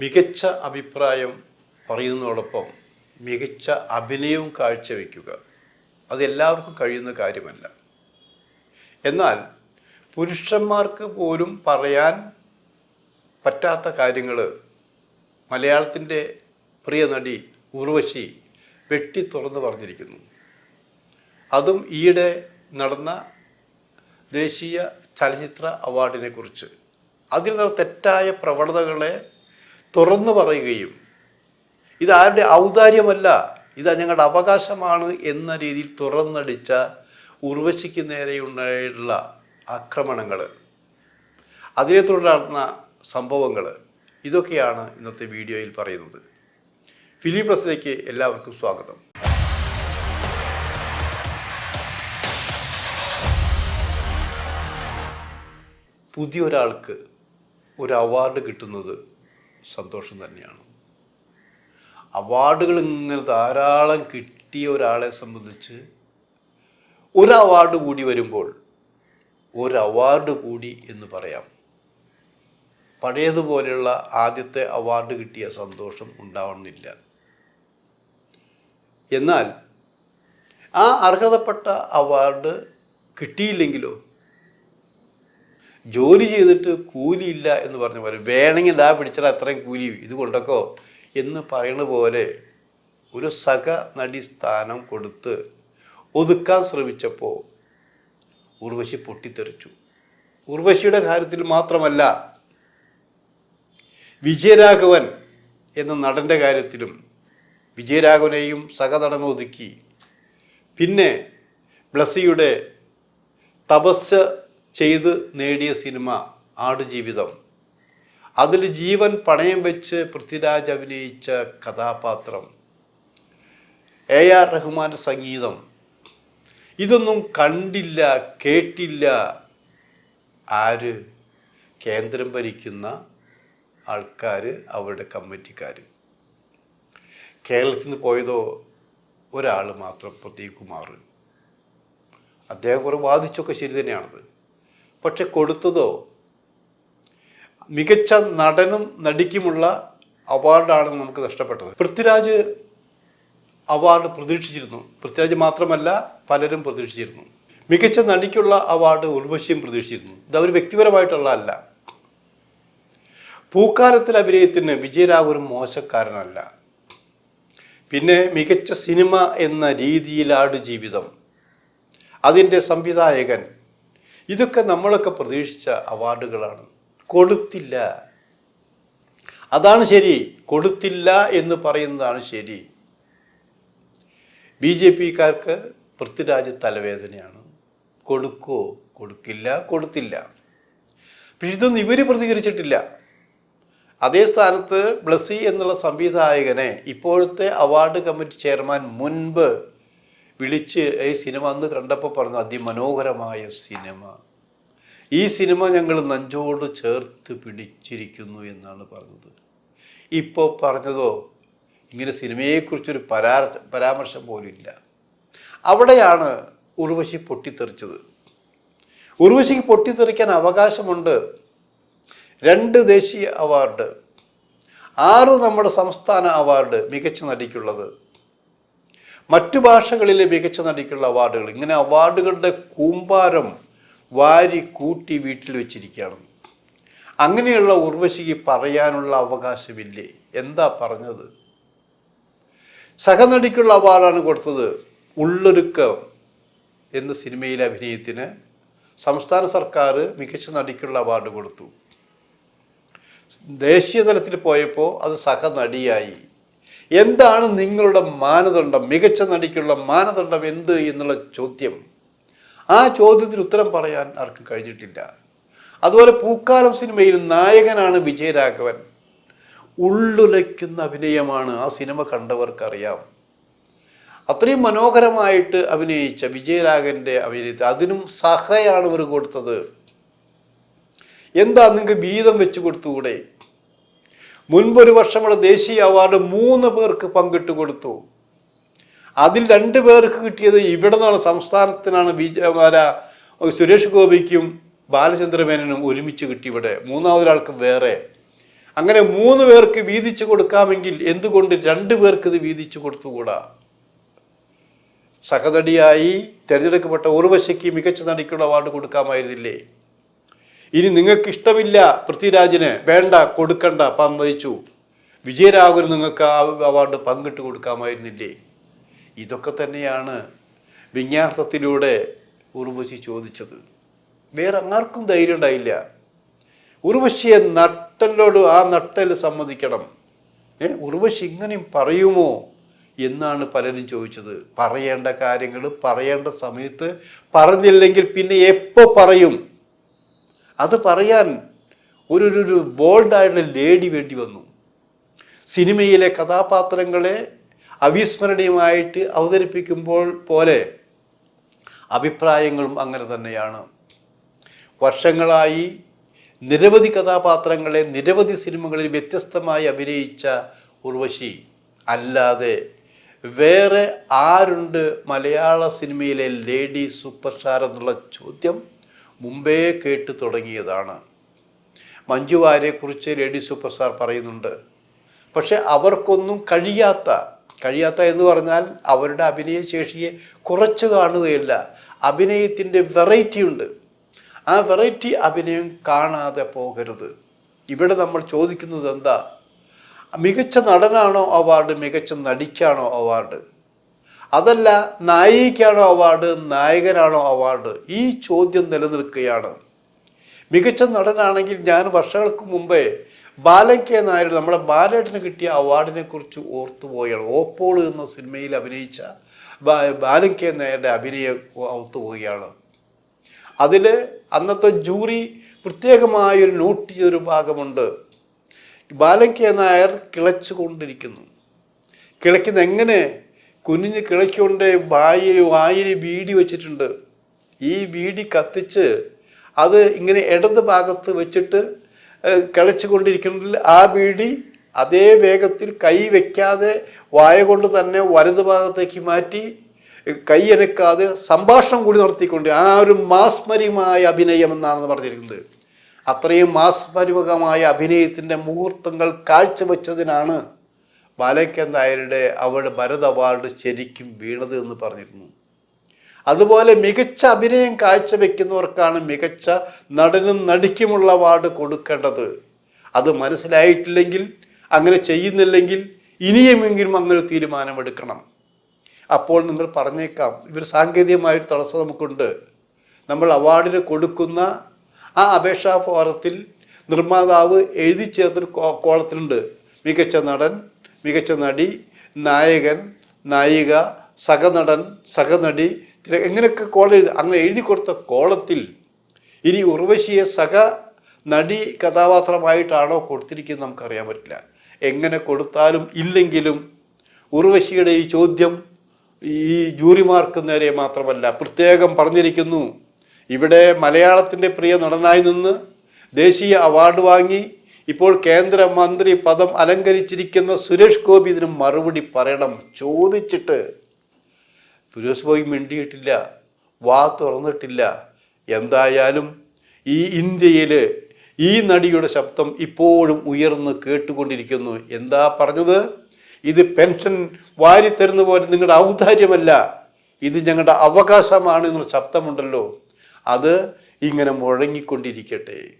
മികച്ച അഭിപ്രായം പറയുന്നതോടൊപ്പം മികച്ച അഭിനയവും കാഴ്ചവെക്കുക. അത് എല്ലാവർക്കും കഴിയുന്ന കാര്യമല്ല. എന്നാൽ പുരുഷന്മാർക്ക് പോലും പറയാൻ പറ്റാത്ത കാര്യങ്ങൾ മലയാളത്തിന്റെ പ്രിയ നടി ഉർവശി വെട്ടി തുറന്ന് പറഞ്ഞിരിക്കുന്നു. അതും ഈയിടെ നടന്ന ദേശീയ ചലച്ചിത്ര അവാർഡിനെ കുറിച്ച് അതിൽ തെറ്റായ പ്രവണതകളെ തുറന്നു പറയുകയും ഇതാരുടെ ഔദാര്യമല്ല ഇത് ഞങ്ങളുടെ അവകാശമാണ് എന്ന രീതിയിൽ തുറന്നടിച്ച ഉർവശിക്ക് നേരെയുണ്ടായിട്ടുള്ള ആക്രമണങ്ങൾ അതിനെ തുടർന്ന സംഭവങ്ങൾ ഇതൊക്കെയാണ് ഇന്നത്തെ വീഡിയോയിൽ പറയുന്നത്. ഫിലിം പ്ലസിലേക്ക് എല്ലാവർക്കും സ്വാഗതം. പുതിയൊരാൾക്ക് ഒരു അവാർഡ് കിട്ടുന്നത് സന്തോഷം തന്നെയാണ്. അവാർഡുകൾ ഇങ്ങനെ ധാരാളം കിട്ടിയ ഒരാളെ സംബന്ധിച്ച് ഒരു അവാർഡ് കൂടി വരുമ്പോൾ ഒരു അവാർഡ് കൂടി എന്ന് പറയാം. പഴയതുപോലെയുള്ള ആദ്യത്തെ അവാർഡ് കിട്ടിയ സന്തോഷം ഉണ്ടാവണമെന്നില്ല. എന്നാൽ ആ അർഹതപ്പെട്ട അവാർഡ് കിട്ടിയില്ലെങ്കിലോ ജോലി ചെയ്തിട്ട് കൂലിയില്ല എന്ന് പറഞ്ഞ പോലെ വേണമെങ്കിൽ ദാ പിടിച്ചാൽ അത്രയും കൂലി ഇത് എന്ന് പറയുന്ന പോലെ ഒരു സഹ നടി സ്ഥാനം കൊടുത്ത് ഒതുക്കാൻ ശ്രമിച്ചപ്പോൾ ഉർവശി പൊട്ടിത്തെറിച്ചു. ഉർവശിയുടെ കാര്യത്തിൽ മാത്രമല്ല വിജയരാഘവൻ എന്ന നടന്റെ കാര്യത്തിലും വിജയരാഘവനെയും സഹനടൻ ഒതുക്കി. പിന്നെ ബ്ലസ്സിയുടെ തപസ് ചെയ്ത് നേടിയ സിനിമ ആടുജീവിതം. അതിൽ ജീവൻ പണയം വെച്ച് പൃഥ്വിരാജ് അഭിനയിച്ച കഥാപാത്രം. എ ആർ റഹ്മാന്റെ സംഗീതം. ഇതൊന്നും കണ്ടില്ല കേട്ടില്ല. ആര്? കേന്ദ്രം ഭരിക്കുന്ന ആൾക്കാർ അവരുടെ കമ്മിറ്റിക്കാർ കേരളത്തിൽ നിന്ന് പോയതോ ഒരാൾ മാത്രം പ്രദീപ് കുമാർ. അദ്ദേഹം കുറെ വാദിച്ചൊക്കെ ശരി തന്നെയാണത്. പക്ഷെ കൊടുത്തതോ? മികച്ച നടനും നടിക്കുമുള്ള അവാർഡാണ് നമുക്ക് നഷ്ടപ്പെട്ടത്. പൃഥ്വിരാജ് അവാർഡ് പ്രതീക്ഷിച്ചിരുന്നു. പൃഥ്വിരാജ് മാത്രമല്ല പലരും പ്രതീക്ഷിച്ചിരുന്നു. മികച്ച നടിക്കുള്ള അവാർഡ് ഉർവശിയും പ്രതീക്ഷിച്ചിരുന്നു. ഇത് അവർ വ്യക്തിപരമായിട്ടുള്ള അല്ല പൂക്കാലത്തിൽ അഭിനയത്തിന് വിജയരാഘവൻ ഒരു മോശക്കാരനല്ല. പിന്നെ മികച്ച സിനിമ എന്ന രീതിയിലാട് ജീവിതം. അതിന്റെ സംവിധായകൻ ഇതൊക്കെ നമ്മളൊക്കെ പ്രതീക്ഷിച്ച അവാർഡുകളാണ്. കൊടുത്തില്ല. അതാണ് ശരി. കൊടുത്തില്ല എന്ന് പറയുന്നതാണ് ശരി. ബി ജെ പിക്കാർക്ക് പൃഥ്വിരാജ് തലവേദനയാണ്. കൊടുക്കോ? കൊടുക്കില്ല കൊടുത്തില്ല. പക്ഷെ ഇതൊന്നും ഇവർ പ്രതികരിച്ചിട്ടില്ല. അതേ സ്ഥാനത്ത് ബ്ലസി എന്നുള്ള സംവിധായകനെ ഇപ്പോഴത്തെ അവാർഡ് കമ്മിറ്റി ചെയർമാൻ മുൻപ് വിളിച്ച് ഈ സിനിമ അന്ന് കണ്ടപ്പോൾ പറഞ്ഞു അതിമനോഹരമായ സിനിമ. ഈ സിനിമ ഞങ്ങൾ നഞ്ചോട് ചേർത്ത് പിടിച്ചിരിക്കുന്നു എന്നാണ് പറഞ്ഞത്. ഇപ്പോൾ പറഞ്ഞതോ ഇങ്ങനെ സിനിമയെക്കുറിച്ചൊരു പരാ പരാമർശം പോലും ഇല്ല അവിടെയാണ് ഉർവശി പൊട്ടിത്തെറിച്ചത്. ഉർവശിക്ക് പൊട്ടിത്തെറിക്കാൻ അവകാശമുണ്ട് രണ്ട് ദേശീയ അവാർഡ്. ആറ് നമ്മുടെ സംസ്ഥാന അവാർഡ് മികച്ച നടിക്കുള്ളത്. മറ്റു ഭാഷകളിലെ മികച്ച നടിക്കുള്ള അവാർഡുകൾ. ഇങ്ങനെ അവാർഡുകളുടെ കൂമ്പാരം വാരി കൂട്ടി വീട്ടിൽ വെച്ചിരിക്കുകയാണ്. അങ്ങനെയുള്ള ഉർവശിക്ക് പറയാനുള്ള അവകാശമില്ലേ? എന്താ പറഞ്ഞത്? സഹനടിക്കുള്ള അവാർഡാണ് കൊടുത്തത് ഉള്ളൊരുക്കം എന്ന സിനിമയിലെ അഭിനയത്തിന് സംസ്ഥാന സർക്കാർ മികച്ച നടിക്കുള്ള അവാർഡ് കൊടുത്തു. ദേശീയ തലത്തിൽ പോയപ്പോൾ അത് സഹനടിയായി. എന്താണ് നിങ്ങളുടെ മാനദണ്ഡം? മികച്ച നടിക്കുള്ള മാനദണ്ഡം എന്ത് എന്നുള്ള ചോദ്യം. ആ ചോദ്യത്തിന് ഉത്തരം പറയാൻ ആർക്കും കഴിഞ്ഞിട്ടില്ല. അതുപോലെ പൂക്കാലം സിനിമയിൽ നായകനാണ് വിജയരാഘവൻ. ഉള്ളുലയ്ക്കുന്ന അഭിനയമാണ് ആ സിനിമ കണ്ടവർക്കറിയാം. അത്രയും മനോഹരമായിട്ട് അഭിനയിച്ച വിജയരാഘവന്റെ അഭിനയത്തെ അതിനും സഹയാണ് ഇവർ കൊടുത്തത്. എന്താ നിങ്ങൾക്ക് വീതം വെച്ചു കൊടുത്തുകൂടെ? മുൻപൊരു വർഷം ഇവിടെ ദേശീയ അവാർഡ് മൂന്ന് പേർക്ക് പങ്കിട്ട് കൊടുത്തു. അതിൽ രണ്ട് പേർക്ക് കിട്ടിയത് ഇവിടെ നിന്നാണ് സംസ്ഥാനത്തിനാണ് ബി സുരേഷ് ഗോപിക്കും ബാലചന്ദ്രമേനനും ഒരുമിച്ച് കിട്ടി ഇവിടെ. മൂന്നാമതൊരാൾക്ക് വേറെ. അങ്ങനെ മൂന്ന് പേർക്ക് വീതിച്ചു കൊടുക്കാമെങ്കിൽ എന്തുകൊണ്ട് രണ്ട് പേർക്ക് ഇത് വീതിച്ചു കൊടുത്തുകൂടാ? സഹനടിയായി തിരഞ്ഞെടുക്കപ്പെട്ട ഉർവശിക്ക് മികച്ച നടിക്കുള്ള അവാർഡ് കൊടുക്കാമായിരുന്നില്ലേ? ഇനി നിങ്ങൾക്ക് ഇഷ്ടമില്ല പൃഥ്വിരാജിന് വേണ്ട കൊടുക്കണ്ട സമ്മതിച്ചു. വിജയരാഘവന് നിങ്ങൾക്ക് ആ അവാർഡ് പങ്കിട്ട് കൊടുക്കാമായിരുന്നില്ലേ? ഇതൊക്കെ തന്നെയാണ് വിന്യാസത്തിലൂടെ ഉർവശി ചോദിച്ചത്. വേറെ ആർക്കും ധൈര്യം ഉണ്ടായില്ല. ഉർവശിയെ നട്ടലോട് ആ നട്ടൽ സമ്മതിക്കണം. ഏ ഉർവശി ഇങ്ങനെയും പറയുമോ എന്നാണ് പലരും ചോദിച്ചത്. പറയേണ്ട കാര്യങ്ങൾ പറയേണ്ട സമയത്ത് പറഞ്ഞില്ലെങ്കിൽ പിന്നെ എപ്പോ പറയും? അത് പറയാൻ ഒരു ഒരു- ബോൾഡായിട്ടുള്ള ലേഡി വേണ്ടി വന്നു. സിനിമയിലെ കഥാപാത്രങ്ങളെ അവിസ്മരണീയമായിട്ട് അവതരിപ്പിക്കുമ്പോൾ പോലെ അഭിപ്രായങ്ങളും അങ്ങനെ തന്നെയാണ്. വർഷങ്ങളായി നിരവധി കഥാപാത്രങ്ങളെ നിരവധി സിനിമകളിൽ വ്യത്യസ്തമായി അഭിനയിച്ച ഉർവശി അല്ലാതെ വേറെ ആരുണ്ട് മലയാള സിനിമയിലെ ലേഡി സൂപ്പർ സ്റ്റാർ എന്നുള്ള ചോദ്യം? മുമ്പേ കേട്ട് തുടങ്ങിയതാണ്. മഞ്ജു വാര്യരെക്കുറിച്ച് ലേഡി സൂപ്പർ സ്റ്റാർ പറയുന്നുണ്ട്. പക്ഷെ അവർക്കൊന്നും കഴിയാത്ത കഴിയാത്ത എന്ന് പറഞ്ഞാൽ അവരുടെ അഭിനയശേഷിയെ കുറച്ച് കാണുകയില്ല. അഭിനയത്തിന്റെ വെറൈറ്റി ഉണ്ട്. ആ വെറൈറ്റി അഭിനയം കാണാതെ പോകരുത്. ഇവിടെ നമ്മൾ ചോദിക്കുന്നത് എന്താ? മികച്ച നടനാണോ അവാർഡ് മികച്ച നടിക്കാണോ അവാർഡ് അതല്ല നായികയ്ക്കാണോ അവാർഡ് നായകനാണോ അവാർഡ്? ഈ ചോദ്യം നിലനിൽക്കുകയാണ്. മികച്ച നടനാണെങ്കിൽ ഞാൻ വർഷങ്ങൾക്ക് മുമ്പേ ബാലൻ കെ നായർ നമ്മുടെ ബാലേട്ടന് കിട്ടിയ അവാർഡിനെ കുറിച്ച് ഓർത്തുപോയാണ് ഓപ്പോൾ എന്ന സിനിമയിൽ അഭിനയിച്ച ബാലൻ കെ നായരുടെ അഭിനയം ഓർത്തുപോവുകയാണ് അതിൽ അന്നത്തെ ജൂറി പ്രത്യേകമായൊരു നോട്ട് ചെയ്തൊരു ഭാഗമുണ്ട്. ബാലൻ കെ നായർ കിളച്ചുകൊണ്ടിരിക്കുന്നു. കിളയ്ക്കുന്ന എങ്ങനെ കുനിഞ്ഞ് കിളയ്ക്കൊണ്ട് വായിൽ വായിൽ വീടി വെച്ചിട്ടുണ്ട്. ഈ വീടി കത്തിച്ച് അത് ഇങ്ങനെ ഇടത് ഭാഗത്ത് വെച്ചിട്ട് കിളച്ചു കൊണ്ടിരിക്കുന്നതിൽ ആ വീടി അതേ വേഗത്തിൽ കൈ വെക്കാതെ വായ കൊണ്ട് തന്നെ വലത് ഭാഗത്തേക്ക് മാറ്റി കൈ അനക്കാതെ സംഭാഷണം കൂടി നടത്തിക്കൊണ്ട് ആ ഒരു മാസ്മരികമായ അഭിനയം എന്നാണെന്ന് പറഞ്ഞിരിക്കുന്നത്. അത്രയും മാസ്മരികമായ അഭിനയത്തിന്റെ മുഹൂർത്തങ്ങൾ കാഴ്ചവെച്ചതിനാണ് ബാലയ്ക്കൻ നായരുടെ അവരുടെ ഭരത് അവാർഡ് ശരിക്കും വീണത് എന്ന് പറഞ്ഞിരുന്നു. അതുപോലെ മികച്ച അഭിനയം കാഴ്ചവെക്കുന്നവർക്കാണ് മികച്ച നടനും നടിക്കുമുള്ള അവാർഡ് കൊടുക്കേണ്ടത്. അത് മനസ്സിലായിട്ടില്ലെങ്കിൽ അങ്ങനെ ചെയ്യുന്നില്ലെങ്കിൽ ഇനിയുമെങ്കിലും അങ്ങനെ തീരുമാനമെടുക്കണം. അപ്പോൾ നിങ്ങൾ പറഞ്ഞേക്കാം ഇവർ സാങ്കേതികമായൊരു തടസ്സം നമുക്കുണ്ട്. നമ്മൾ അവാർഡിന് കൊടുക്കുന്ന ആ അപേക്ഷാ ഫോറത്തിൽ നിർമ്മാതാവ് എഴുതി ചേർത്തൊരു കോളത്തിലുണ്ട്. മികച്ച നടൻ മികച്ച നടി നായകൻ നായിക സഹനടൻ സഹനടി എങ്ങനെയൊക്കെ കോളം എഴുതി അങ്ങനെ എഴുതി കൊടുത്ത കോളത്തിൽ ഇനി ഉർവശിയെ സഹ നടി കഥാപാത്രമായിട്ടാണോ കൊടുത്തിരിക്കുന്നത് നമുക്കറിയാൻ പറ്റില്ല. എങ്ങനെ കൊടുത്താലും ഇല്ലെങ്കിലും ഉർവശിയുടെ ഈ ചോദ്യം ഈ ജൂറിമാർക്ക് നേരെ മാത്രമല്ല പ്രത്യേകം പറഞ്ഞിരിക്കുന്നു. ഇവിടെ മലയാളത്തിന്റെ പ്രിയ നടനായി നിന്ന് ദേശീയ അവാർഡ് വാങ്ങി ഇപ്പോൾ കേന്ദ്രമന്ത്രി പദം അലങ്കരിച്ചിരിക്കുന്ന സുരേഷ് ഗോപി ഇതിന് മറുപടി പറയണം. ചോദിച്ചിട്ട് സുരേഷ് ഗോപി മിണ്ടിയിട്ടില്ല വാ തുറന്നിട്ടില്ല. എന്തായാലും ഈ ഇന്ത്യയിൽ ഈ നടിയുടെ ശബ്ദം ഇപ്പോഴും ഉയർന്ന് കേട്ടുകൊണ്ടിരിക്കുന്നു. എന്താ പറഞ്ഞത്? ഇത് പെൻഷൻ വാരിത്തരുന്ന പോലെ നിങ്ങളുടെ ഔദാര്യമല്ല. ഇത് ഞങ്ങളുടെ അവകാശമാണ് എന്നുള്ള ശബ്ദമുണ്ടല്ലോ. അത് ഇങ്ങനെ മുഴങ്ങിക്കൊണ്ടിരിക്കട്ടെ.